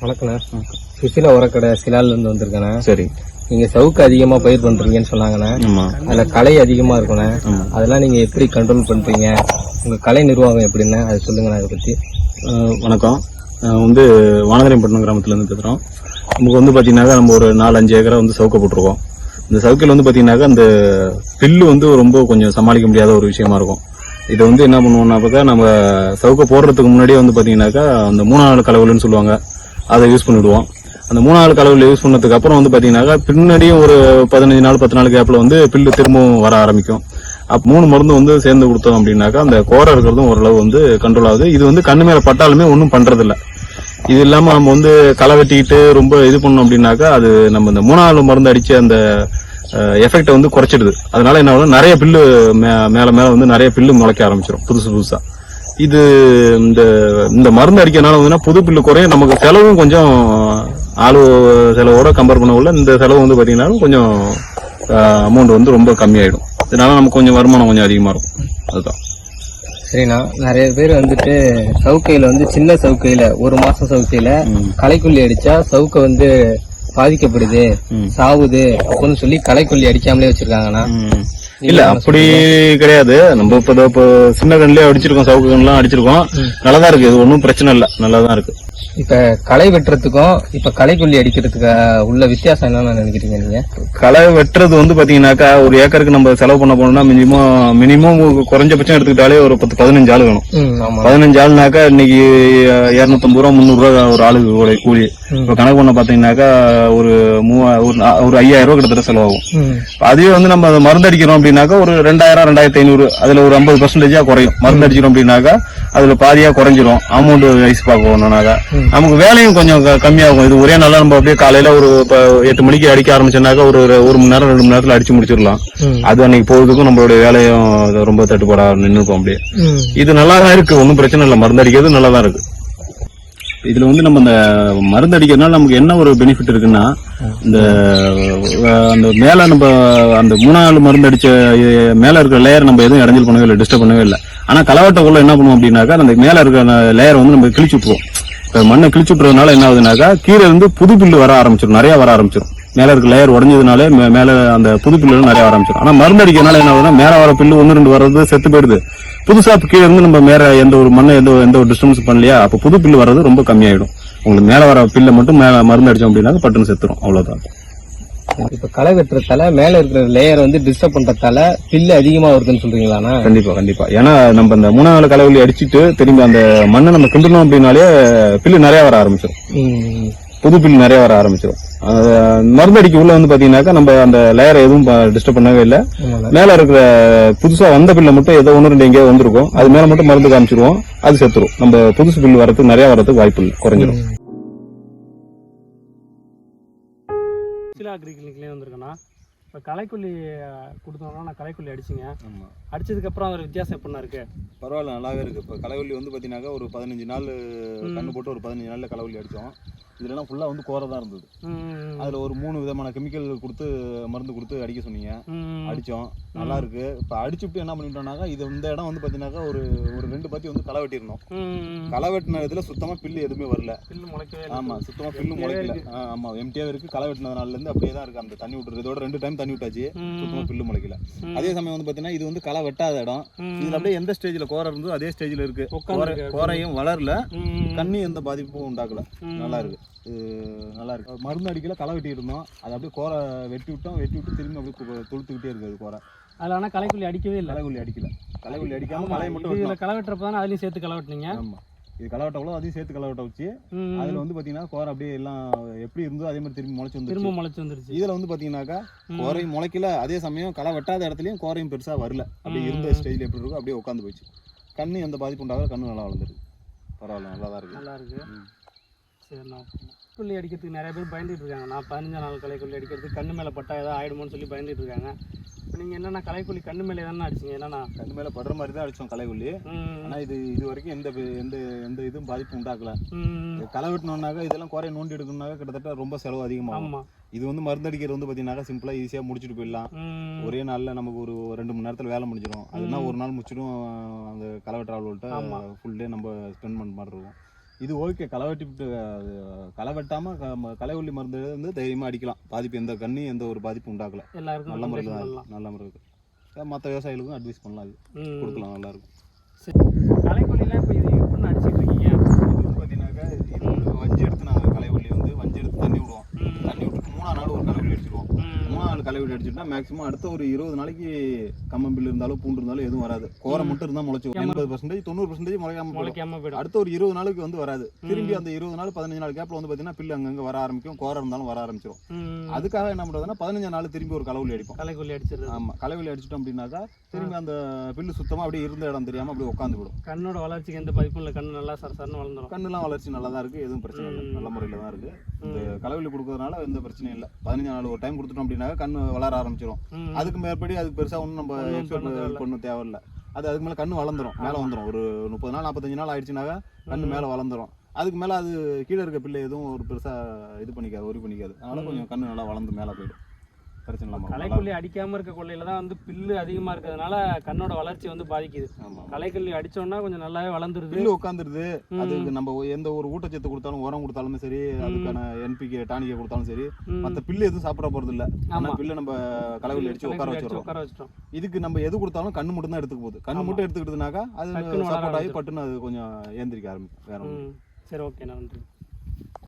வணக்கண்ணே. சுசிலா உரக்கடை சிலால இருந்து வந்திருக்கேண்ணே. சரி. நீங்க சவுக்கு அதிகமா பயிர் பண்றீங்கன்னு சொன்னாங்கண்ணே. அதுல களை அதிகமா இருக்குண்ணே. அதெல்லாம் நீங்க எப்படி கண்ட்ரோல் பண்றீங்க? உங்க கலை நிர்வாகம் எப்படின்னு அதை சொல்லுங்கண்ணே அதை பத்தி. அஹ் வணக்கம். நான் வந்து வானகரைப்பட்டினம் கிராமத்துலேருந்து பேசுகிறோம் நமக்கு வந்து பார்த்தீங்கன்னாக்கா நம்ம ஒரு நாலு அஞ்சு ஏக்கரை வந்து சவுக்க போட்டிருக்கோம். இந்த சவுக்கில் வந்து பார்த்தீங்கன்னாக்கா அந்த பில்லு வந்து ரொம்ப கொஞ்சம் சமாளிக்க முடியாத ஒரு விஷயமா இருக்கும். இதை வந்து என்ன பண்ணுவோம்னாக்கா நம்ம சவுக்க போடுறதுக்கு முன்னாடியே வந்து பார்த்தீங்கன்னாக்கா அந்த மூணாவது கலவலுன்னு சொல்லுவாங்க. அதை யூஸ் பண்ணிவிடுவோம் அந்த மூணு நாள் கலவையில் யூஸ் பண்ணதுக்கு அப்புறம் வந்து பார்த்தீங்கன்னாக்கா பின்னாடியும் ஒரு பதினஞ்சு நாள் பத்து நாள் கேப்பில் வந்து பில்லு திரும்பவும் வர ஆரம்பிக்கும். அப்போ மூணு மருந்து வந்து சேர்ந்து கொடுத்தோம் அப்படின்னாக்கா அந்த கோரை இருக்கிறதும் ஓரளவு வந்து கண்ட்ரோல் ஆகுது. இது வந்து கண்ணு மேலே பட்டாலுமே ஒன்றும் பண்ணுறதில்ல இது இல்லாமல் நம்ம வந்து களை வெட்டிக்கிட்டு ரொம்ப இது பண்ணோம் அப்படின்னாக்கா அது நம்ம இந்த மூணாவது மருந்து அடித்து அந்த எஃபெக்டை வந்து குறைச்சிடுது. அதனால என்ன ஆகும் நிறைய பில்லு மே- மேலே மேலே வந்து நிறைய பில்லு முளைக்க ஆரம்பிச்சிடும் புதுசு புதுசாக இது இந்த இந்த மருந்து அடிக்கிறதுனால வந்து புது பில்லு குறையும் நமக்கு செலவும் கொஞ்சம் ஆளு செலவோட கம்பேர் பண்ண இந்த செலவு வந்து பாத்தீங்கன்னா கொஞ்சம் அமௌண்ட் வந்து ரொம்ப கம்மியாயிடும். இதனால நமக்கு கொஞ்சம் வருமானம் கொஞ்சம் அதிகமா இருக்கும். அதுதான். சரிண்ணா. நிறைய பேர் வந்துட்டு சவுக்கையில வந்து சின்ன சவுக்கையில ஒரு மாசம் சவுக்கையில களைக்கொல்லி அடிச்சா சவுக்க வந்து பாதிக்கப்படுது சாவுது அப்படின்னு சொல்லி களைக்கொல்லி அடிக்காமலே வச்சிருக்காங்கண்ணா. இல்ல அப்படி கிடையாது. நம்ம இப்ப சின்ன கண்ணிலே அடிச்சிருக்கோம் சவுக்கு கண்லாம் அடிச்சிருக்கோம். நல்லாதான் இருக்கு. இது ஒன்றும் பிரச்சனை இல்ல. நல்லாதான் இருக்கு. இப்ப களை வெட்டுறதுக்கும் இப்ப களைக்கொல்லி அடிக்கிறதுக்கு உள்ள வித்தியாசம் என்னன்னு நினைக்கிறீங்க நீங்க? களை வெட்டுறது வந்து பாத்தீங்கன்னாக்கா ஒரு ஏக்கருக்கு நம்ம செலவு பண்ண போனோம்னா மினிமம் மினிமம் குறைஞ்சபட்சம் எடுத்துக்கிட்டாலே ஒரு பத்து பதினஞ்சு ஆள் வேணும். பதினஞ்சு ஆள்னாக்கா இன்னைக்கு இருநூத்தம்பது ரூபா முந்நூறு ரூபா ஒரு ஆளுக்கு கூலி- கூலி. இப்ப கணக்கு பண்ண பாத்தீங்கன்னாக்கா ஒரு மூவா ஒரு ஐயாயிரம் ரூபா கிட்டத்தட்ட செலவாகும். ம். அதுவே வந்து நம்ம அதை மருந்து அடிக்கிறோம் அப்படின்னாக்கா ஒரு ரெண்டாயிரம் ரெண்டாயிரத்தி ஐநூறு அதுல ஒரு ஐம்பது பர்சன்டேஜா குறையும். மருந்து அடிக்கிறோம் அப்படின்னாக்கா அதுல பாதியா குறைஞ்சிரும். அமௌண்ட் வைஸ் பார்க்கணும்னாக்கா. நமக்கு வேலையும் கொஞ்சம் கம்மியாகும். இது ஒரே நாளா நம்ம அப்படியே காலையில ஒரு எட்டு மணிக்கு அடிக்க ஆரம்பிச்சோம்னாக்கா ஒரு ஒரு- ஒரு மணி நேரம் ரெண்டு மணி நேரத்துல அடிச்சு முடிச்சிடலாம். அது அன்னைக்கு போறதுக்கும் நம்மளுடைய வேலையும் ரொம்ப தட்டுப்பாடா நின்றுக்கும் அப்படியே. இது நல்லா தான் இருக்கு. ஒன்றும் பிரச்சனை இல்லை. மருந்து அடிக்கிறது நல்லா தான் இருக்கு. இதுல வந்து நம்ம இந்த மருந்து அடிக்கிறதுனால நமக்கு என்ன ஒரு பெனிஃபிட் இருக்குன்னா இந்த அந்த மேல நம்ம அந்த மூணாவது மருந்து அடிச்ச மேல இருக்கிற லேயர் நம்ம எதுவும் இடைஞ்சல் பண்ணவே இல்லை டிஸ்டர்ப் பண்ணவே இல்லை. ஆனா கலவட்டக்குள்ள என்ன பண்ணுவோம் அப்படின்னாக்கா அந்த மேல இருக்கிற லேயர் வந்து நம்ம கிழிச்சு விட்டுருவோம். மண்ணை கிழிச்சு விட்டுறதுனால என்ன ஆகுதுனாக்கா கீழே இருந்து புது புல்லு வர ஆரம்பிச்சிடும் நிறைய வர ஆரம்பிச்சிடும் மேல இருக்க லேயர் உடஞ்சதுனாலே மேல அந்த புது பில்லு நிறைய ஆரம்பிச்சிடும் ஆனா மருந்து அடிக்கிறதுனால என்ன ஆகுதுன்னா மேல வர பில்லு ஒன்னு ரெண்டு வர்றது செத்து போயிடுது. புதுசா இப்ப கீழே இருந்து நம்ம மேல எந்த ஒரு மண்ணை எந்த எந்த ஒரு டிஸ்டர்பன்ஸ் பண்ணலையா அப்ப புது பில்லு வர்றது ரொம்ப கம்மியாயிடும். உங்களுக்கு மேல வர பில்லை மட்டும் மேல மருந்து அடிச்சோம் அப்படின்னா பட்டுன்னு செத்துரும். அவ்வளவுதான். இப்ப களை வெட்டுறதால மேல இருக்கிற லேயர் வந்து டிஸ்டர்ப் பண்றதால பில்லு அதிகமா வருதுன்னு சொல்றீங்களாண்ணா? கண்டிப்பா கண்டிப்பா. ஏன்னா நம்ம இந்த மூணாவது கலவலி அடிச்சிட்டு திரும்பி அந்த மண்ணை நம்ம கிண்டணும் அப்படின்னாலே பில்லு நிறைய வர ஆரம்பிச்சிடும் புது பில் நிறைய வர ஆரம்பிச்சிடும் அது மருந்து அடிக்க உள்ள வந்து பாத்தீங்கன்னாக்கா நம்ம அந்த லேயரை எதுவும் டிஸ்டர்ப் பண்ணவே இல்லை. மேல இருக்கிற புதுசா வந்த பில்ல மட்டும் ஏதோ ஒன்று ரெண்டு எங்கேயோ வந்திருக்கும். அது மேல மட்டும் மருந்து காமிச்சிருவோம். அது செத்துரும். நம்ம புதுசு பில் வரதுக்கு நிறைய வரதுக்கு வாய்ப்பு இல்லை குறைஞ்சிரும். சிலா அக்ரி கிளினிக்லேயே வந்திருக்கேண்ணா இப்போ களைக்கொல்லி கொடுத்தோம்னா நான் களைக்கொல்லி அடிச்சிங்க. அடிச்சதுக்கப்புறம் அதோட வித்தியாசம் எப்படிண்ணா இருக்கு? பரவாயில்ல நல்லாவே இருக்கு. இப்போ களைவள்ளி வந்து பாத்தீங்கன்னாக்கா ஒரு பதினஞ்சு நாள் கண்ணு போட்டு ஒரு பதினஞ்சு நாள்ல களைவள்ளி அடிச்சோம். இதுலலாம் ஃபுல்லா வந்து கோரை தான் இருந்தது. அதுல ஒரு மூணு விதமான கெமிக்கல் கொடுத்து மருந்து கொடுத்து அடிக்க சொன்னீங்க. ம், அடிச்சோம். நல்லா இருக்கு. இப்ப அடிச்சுட்டு என்ன பண்ணிட்டோம்னாக்கா இது இந்த இடம் வந்து பாத்தீங்கன்னாக்கா ஒரு ஒரு ரெண்டு பாத்தி வந்து களை வெட்டிருந்தோம் ம், களை வெட்டின இதுல சுத்தமா பில்லு எதுவுமே வரல. பில்லு முளைக்கவே இல்லை. ஆமா சுத்தமா பில்லு முளைக்கல. ஆ, ஆமா எம்டியா இருக்கு. களை வெட்டினதுனால இருந்து அப்படியே தான் இருக்கு. அந்த தண்ணி விட்டுறது. இதோட ரெண்டு டைம் தண்ணி விட்டாச்சு ம், சுத்தமா பில்லு முளைக்கல. அதே சமயம் வந்து பாத்தீங்கன்னா இது வந்து களை வெட்டாத இடம். இதுல அப்படியே எந்த ஸ்டேஜ்ல கோரை இருந்தோ அதே ஸ்டேஜ்ல இருக்கு. கோரையும் வளரல. ம், கண்ணி எந்த பாதிப்பும் உண்டாக்கல. நல்லா இருக்கு. நல்லா இருக்கு. மருந்து அடிக்கல களை வெட்டி இருந்தோம். அது அப்படியே கோரை வெட்டி விட்டோம். வெட்டி விட்டு திரும்பி அப்படியே துளுத்துக்கிட்டே இருக்கு அது கோரை. அதுல ஆனால் களைக்கொல்லி அடிக்கவே இல்லை. களைக்குள்ளி அடிக்கல. களைக்குள்ளி அடிக்காம களையை மட்டும். இதில் களை வெட்டுறப்ப தானே அதுலேயும் சேர்த்து களை வெட்டினீங்க? ஆமா. இது களை வெட்டவளோ அதையும் சேர்த்து களை வெட்ட வச்சு அதுல வந்து பாத்தீங்கன்னா கோரை அப்படியே எல்லாம் எப்படி இருந்தோ அதே மாதிரி திரும்பி முளைச்சு திரும்ப வந்துருச்சு முளைச்சு வந்துருச்சு. இதுல வந்து பாத்தீங்கன்னாக்கா. கோரையும் முளைக்கல அதே சமயம் களை வெட்டாத இடத்துலயும் கோரையும் பெருசா வரல. அப்படியே. இருந்த ஸ்டேஜ்ல எப்படி இருக்கோ அப்படியே உட்காந்து போச்சு. கண்ணு எந்த பாதிப்பு உண்டாகல கண்ணு நல்லா வளர்ந்துருக்கு. பரவாயில்ல நல்லா தான் இருக்கு. நல்லா இருக்கு. சரிண்ணா கொல்லி அடிக்கிறதுக்கு நிறைய பேர் பயந்துட்டு இருக்காங்க. நான் பதினஞ்சா நாள் களைக்கொல்லி அடிக்கிறதுக்கு கண்ணு மேலே பட்டா ஏதாவது ஆயிடுமோன்னு சொல்லி பயந்துட்டு இருக்காங்க. இப்போ நீங்கள் என்னென்ன களைக்கொல்லி கண்ணு மேலே தானே அடிச்சீங்க? என்னண்ணா கண்ணு மேல படுற மாதிரி தான் அடிச்சோம் களைக்குள்ளி ம், ஆனா இது இது வரைக்கும் எந்த எந்த எந்த இதுவும் பாதிப்பு உண்டாக்கல. களை வெட்டணும்னாக்கா இதெல்லாம் குறைய நோண்டி எடுக்கணும்னாக்கா கிட்டத்தட்ட ரொம்ப செலவு அதிகமாகும். இது வந்து மருந்து அடிக்கிறது வந்து பாத்தீங்கன்னா சிம்பிளா ஈஸியா முடிச்சுட்டு போயிடலாம். ஒரே நாள்ல நமக்கு ஒரு ரெண்டு மணி நேரத்துல வேலை முடிஞ்சிடும் அதுனா ஒரு நாள் முடிச்சிடும் அந்த களை வெட்டுற ஆளுகிட்ட. ஃபுல் டே நம்ம ஸ்பெண்ட் பண்ண மாதிரி இருக்கும். இது ஓகே களை வெட்டி விட்டு அது களை வெட்டாம க- ம- களை உள்ளி மருந்து வந்து தைரியமா அடிக்கலாம். பாதிப்பு எந்த கண்ணி எந்த ஒரு பாதிப்பு உண்டாக்கல. எல்லாருக்கும் நல்ல முறையில் நல்ல முறை இருக்கு. மற்ற விவசாயிகளுக்கும் அட்வைஸ் பண்ணலாம் அது. கொடுக்கலாம் நல்லா இருக்கும். களைக்கொல்லிலாம் இப்போ இது எப்படின்னு அடிச்சிட்டு இருக்கீங்க இது வந்து பார்த்தீங்கன்னாக்கா இது வந்து வஞ்சி எடுத்து நாங்கள் களைவள்ளி வந்து வஞ்சி எடுத்து தண்ணி விடுவோம் ம். தண்ணி விட்டுட்டு மூணாவது நாள் ஒரு களைவள்ளி அடிச்சிடுவோம் ம். களைவள்ளி அடிச்சுட்டா மேக்ஸிமம் அடுத்த ஒரு இருபது நாளைக்கு கம்மம்பில் இருந்தாலும் பூண்டு இருந்தாலும் எதுவும் வராது. கோரை மட்டும் இருந்தால் முளைச்சி எண்பது பர்சன்டேஜ் தொண்ணூறு பர்சன்டேஜ் முளைக்காம. முளைக்காம போயிடும். அடுத்த ஒரு இருபது நாளுக்கு வந்து வராது. திரும்பி அந்த இருபது நாள் பதினஞ்சு நாள் கேப்ல வந்து பார்த்தீங்கன்னா பில்லு அங்கங்க வர ஆரம்பிக்கும். கோரை இருந்தாலும் வர ஆரம்பிச்சிடும். அதுக்காக என்ன பண்றதுன்னா பதினஞ்சு நாள் திரும்பி ஒரு களைவள்ளி அடிப்போம். களைக்கொல்லி அடிச்சிடுறது. ஆமா. களைவள்ளி அடிச்சிட்டோம் அப்படின்னாக்கா திரும்பி அந்த பில்லு சுத்தமா அப்படியே இருந்த இடம் தெரியாம அப்படியே உட்காந்து விடும். கண்ணோட வளர்ச்சிக்கு எந்த பாதிப்பும் இல்லை. கண்ணு நல்லா சரசரன்னு வளர்ந்துரும். கண்ணுலாம் வளர்ச்சி நல்லா தான் இருக்கு. எதுவும் பிரச்சனை இல்லை. நல்ல முறையில் தான் இருக்கு. இந்த களைவெளி கொடுக்கறதுனால எந்த பிரச்சனையும் இல்லை. பதினஞ்சு நாள் ஒரு டைம் கொடுத்துட்டோம் அப்படின்னா கண்ணு வளர ஆரம்பிச்சிடும். அதுக்கு மேற்படி அதுக்கு பெருசா ஒன்றும் நம்ம எக்ஸ்பெக்ட் பண்ண தேவையில்ல. அது அதுக்கு மேல கண்ணு வளர்ந்துரும். மேல வந்துரும். ஒரு முப்பது நாள் நாற்பத்தஞ்சு நாள் ஆயிடுச்சுனாக்கா கண்ணு மேல வளர்ந்துரும். அதுக்கு மேல அது கீழே இருக்க பிள்ளை எதுவும் ஒரு பெருசா இது பண்ணிக்காது ஒரி பண்ணிக்காது. அதனால கொஞ்சம் கண்ணு நல்லா வளர்ந்து மேல போயிடும். பிரச்சனை இல்லாம இருக்கும். களைக்கொல்லி அடிக்காம இருக்க கொல்லையில தான் வந்து பில்லு அதிகமா இருக்கிறதுனால கண்ணோட வளர்ச்சி வந்து பாதிக்குது களைக்கொல்லி அடிச்சோம்னா கொஞ்சம் நல்லாவே வளர்ந்துருது பில்லு உட்காந்துருது. அதுக்கு நம்ம எந்த ஒரு ஊட்டச்சத்து கொடுத்தாலும் உரம் கொடுத்தாலுமே சரி அதுக்கான என்பிகே டானிக்கை கொடுத்தாலும் சரி ம். மத்த பில்லு எதுவும் சாப்பிட போறது இல்ல ஆனா ஆமா. பில்லு நம்ம களைவெளி அடிச்சு உட்கார களைக்கொல்லி வச்சிடறோம் உட்கார வச்சிட்டோம் இதுக்கு நம்ம எது கொடுத்தாலும் கண்ணு மட்டும் தான் எடுத்துக்க போகுது கண்ணு. மட்டும் எடுத்துக்கிட்டதுனாக்கா அது சப்போர்ட் ஆகி. பட்டுன்னு அது கொஞ்சம் ஏந்திரிக்க ஆரம்பிக்கும் வேற. சரி ஓகே நன்றி